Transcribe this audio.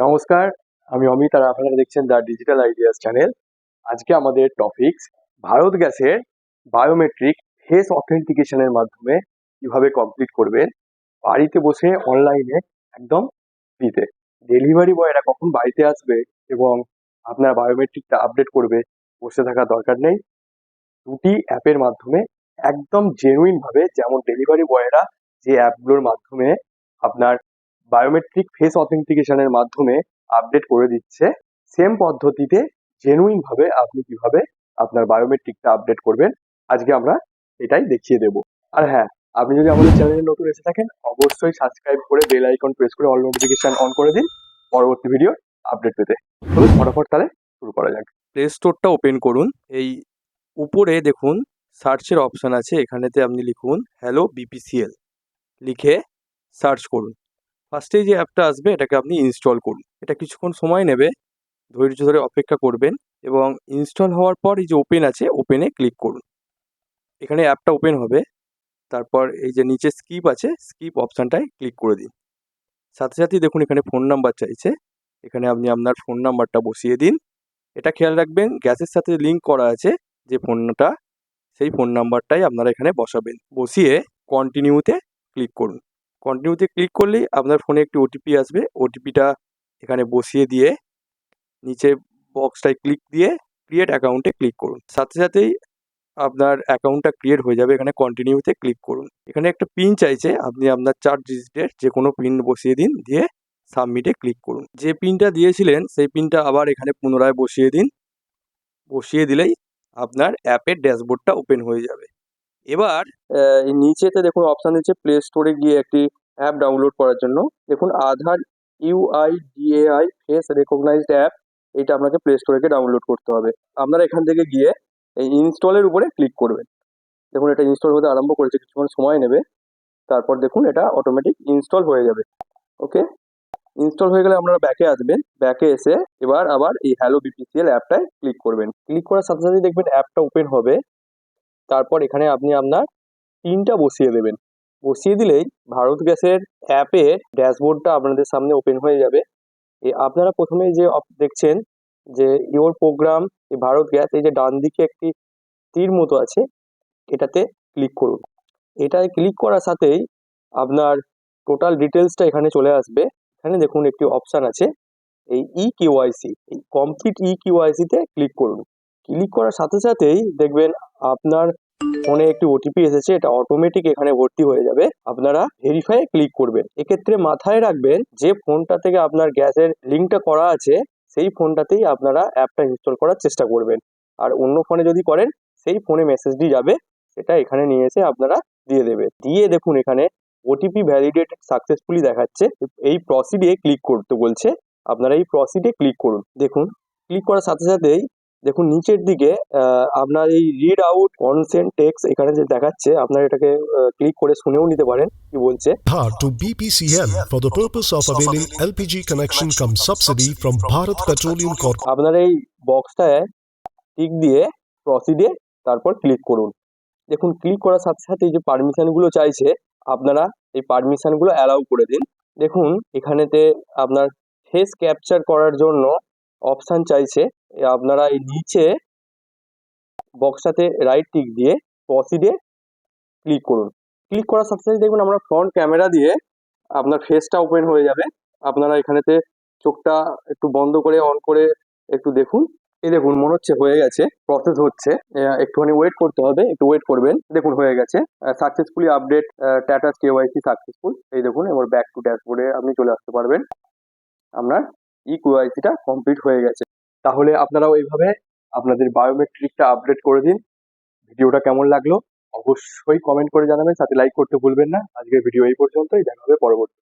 নমস্কার, আমি অমিত আর আপনারা দেখছেন দ্য ডিজিটাল আইডিয়াস চ্যানেল আজকে আমাদের টপিকস ভারত গ্যাসের বায়োমেট্রিক ফেস অথেন্টিকেশনের মাধ্যমে কীভাবে কমপ্লিট করবেন, বাড়িতে বসে অনলাইনে একদম ফ্রিতে ডেলিভারি বয়রা কখন বাড়িতে আসবে এবং আপনার বায়োমেট্রিকটা আপডেট করবে, বসে থাকার দরকার নেই। দুটি অ্যাপের মাধ্যমে একদম জেনুইন ভাবে যেমন ডেলিভারি বয়রা যে অ্যাপগুলোর মাধ্যমে আপনার বায়োমেট্রিক ফেস অথেন্টিকেশনের মাধ্যমে আপডেট করে দিচ্ছে। সেম পদ্ধতিতে জেনুইন ভাবে আপনি কীভাবে আপনার বায়োমেট্রিকটা আপডেট করবেন, আজকে আমরা এটাই দেখিয়ে দেব। আর হ্যাঁ আপনি যদি আমাদের চ্যানেলে নতুন এসে থাকেন, অবশ্যই সাবস্ক্রাইব করে বেল আইকন প্রেস করে অল নোটিফিকেশন অন করে দিন। পরবর্তী ভিডিও আপডেট পেতে। চলুন, ফটাফট তাহলে শুরু করা যাক। প্লে স্টোরটা ওপেন করুন। এই উপরে দেখুন সার্চের অপশন আছে। এখানেতে আপনি লিখুন হ্যালো বিপিসিএল লিখে সার্চ করুন। ফার্স্টেই যে অ্যাপটা আসবে, এটাকে আপনি ইনস্টল করুন। এটা কিছুক্ষণ সময় নেবে, ধৈর্য ধরে অপেক্ষা করবেন এবং ইনস্টল হওয়ার পর এই যে ওপেন আছে ওপেনে ক্লিক করুন। এখানে অ্যাপটা ওপেন হবে। তারপর এই যে নিচে স্কিপ আছে স্কিপ অপশানটায় ক্লিক করে দিন। সাথে সাথেই দেখুন এখানে ফোন নাম্বার চাইছে। এখানে আপনি আপনার ফোন নাম্বারটা বসিয়ে দিন। এটা খেয়াল রাখবেন, গ্যাসের সাথে লিঙ্ক করা আছে যে ফোনটা সেই ফোন নাম্বারটাই আপনারা এখানে বসাবেন। বসিয়ে কন্টিনিউতে ক্লিক করুন। কন্টিনিউতে ক্লিক করলেই আপনার ফোনে একটি ওটিপি আসবে। ওটিপিটা এখানে বসিয়ে দিয়ে নিচে বক্সটায় ক্লিক দিয়ে ক্রিয়েট অ্যাকাউন্টে ক্লিক করুন। সাথে সাথেই আপনার অ্যাকাউন্টটা ক্রিয়েট হয়ে যাবে এখানে কন্টিনিউতে ক্লিক করুন। এখানে একটা পিন চাইছে, আপনি আপনার চার ডিজিটের যে কোনো পিন বসিয়ে দিন, দিয়ে সাবমিটে ক্লিক করুন। যে পিনটা দিয়েছিলেন, সেই পিনটা আবার এখানে পুনরায় বসিয়ে দিন। বসিয়ে দিলেই আপনার অ্যাপের ড্যাশবোর্ডটা ওপেন হয়ে যাবে। এবার নিচেতে দেখুন অপশান দিচ্ছে প্লে স্টোরে গিয়ে একটি অ্যাপ ডাউনলোড করার জন্য। দেখুন Aadhaar UIDAI face recognised app এটা আপনাকে প্লে স্টোরে গিয়ে ডাউনলোড করতে হবে। আপনারা এখান থেকে গিয়ে এই ইনস্টলের উপরে ক্লিক করবেন। দেখুন এটা ইনস্টল হতে আরম্ভ করেছে, কিছুক্ষণ সময় নেবে। তারপর দেখুন এটা অটোমেটিক ইনস্টল হয়ে যাবে। ওকে ইনস্টল হয়ে গেলে আপনারা ব্যাকে আসবেন। ব্যাকে এসে এবার আবার এই হ্যালো বিপিসিএল অ্যাপটায় ক্লিক করবেন। ক্লিক করার সাথে সাথে দেখবেন অ্যাপটা ওপেন হবে। তারপর এখানে আপনি আপনার পিনটা বসিয়ে দেবেন। বসিয়ে দিলেই ভারত গ্যাসের অ্যাপের ড্যাশবোর্ডটা আপনাদের সামনে ওপেন হয়ে যাবে। আপনারা প্রথমে যে দেখছেন যে ইওর প্রোগ্রাম ভারত গ্যাস, এই যে ডান দিকে একটি তীর মতো আছে, এটাতে ক্লিক করুন। এটায় ক্লিক করার সাথেই আপনার টোটাল ডিটেলসটা এখানে চলে আসবে। এখানে দেখুন একটি অপশান আছে, এই ই কিউআইসি এই কমপ্লিট ই কিউআইসিতে ক্লিক করুন। ক্লিক করার সাথে সাথেই দেখবেন আপনার ফোনে একটি ওটিপি এসেছে, এটা অটোমেটিক এখানে ভর্তি হয়ে যাবে। আপনারা ভেরিফাই ক্লিক করবেন। এক্ষেত্রে মাথায় রাখবেন যে ফোনটা থেকে আপনার গ্যাসের লিঙ্কটা করা আছে, সেই ফোনটাতেই আপনারা অ্যাপটা ইনস্টল করার চেষ্টা করবেন। আর অন্য ফোনে যদি করেন, সেই ফোনে মেসেজটি যাবে, সেটা এখানে নিয়ে এসে আপনারা দিয়ে দেবে। দিয়ে দেখুন এখানে ওটিপি ভ্যালিডেটেড সাকসেসফুলি দেখাচ্ছে। এই প্রসিডে ক্লিক করতে বলছে। আপনারা এই প্রসিডে ক্লিক করুন। দেখুন ক্লিক করার সাথে সাথেই দেখুন নিচের দিকে আপনার এই রিড আউট কনসেন্ট টেক্স এখানে যে দেখাচ্ছে আপনারা এটাকে ক্লিক করে শুনেও নিতে পারেন কি বলছে? Aadhaar to BPCL for the purpose of availing LPG connection cum subsidy from Bharat Petroleum Corp. আপনার এই বক্সটায় টিক দিয়ে প্রসিডে তারপর ক্লিক করুন। দেখুন ক্লিক করার সাথে সাথে যে পারমিশনগুলো চাইছে আপনারা এই পারমিশনগুলো অ্যালাউ করে দিন। দেখুন এখানেতে আপনার ফেস ক্যাপচার করার জন্য অপশান চাইছে আপনারা এই নিচে বক্সাতে রাইট টিক দিয়ে প্রসিডে ক্লিক করুন। ক্লিক করার সাথে সাথে দেখবেন আমরা ফ্রন্ট ক্যামেরা দিয়ে আপনার ফেসটা ওপেন হয়ে যাবে। আপনারা এখানেতে চোখটা একটু বন্ধ করে অন করে একটু দেখুন। এই দেখুন, মনে হচ্ছে হয়ে গেছে প্রসেস হচ্ছে। একটুখানি ওয়েট করতে হবে, একটু ওয়েট করবেন, দেখুন হয়ে গেছে। Successfully update status status KYC successful এই দেখুন, এবার ব্যাক টু ড্যাশবোর্ডে আপনি চলে আসতে পারবেন। আপনার ই কেওয়াইসিটা কমপ্লিট হয়ে গেছে। তাহলে আপনারাও এইভাবে আপনাদের বায়োমেট্রিকটা আপডেট করে দিন। ভিডিওটা কেমন লাগল? অবশ্যই কমেন্ট করে জানাবেন। সাথে লাইক করতে ভুলবেন না। আজকের ভিডিও এই পর্যন্তই। দেখা হবে পরবর্তী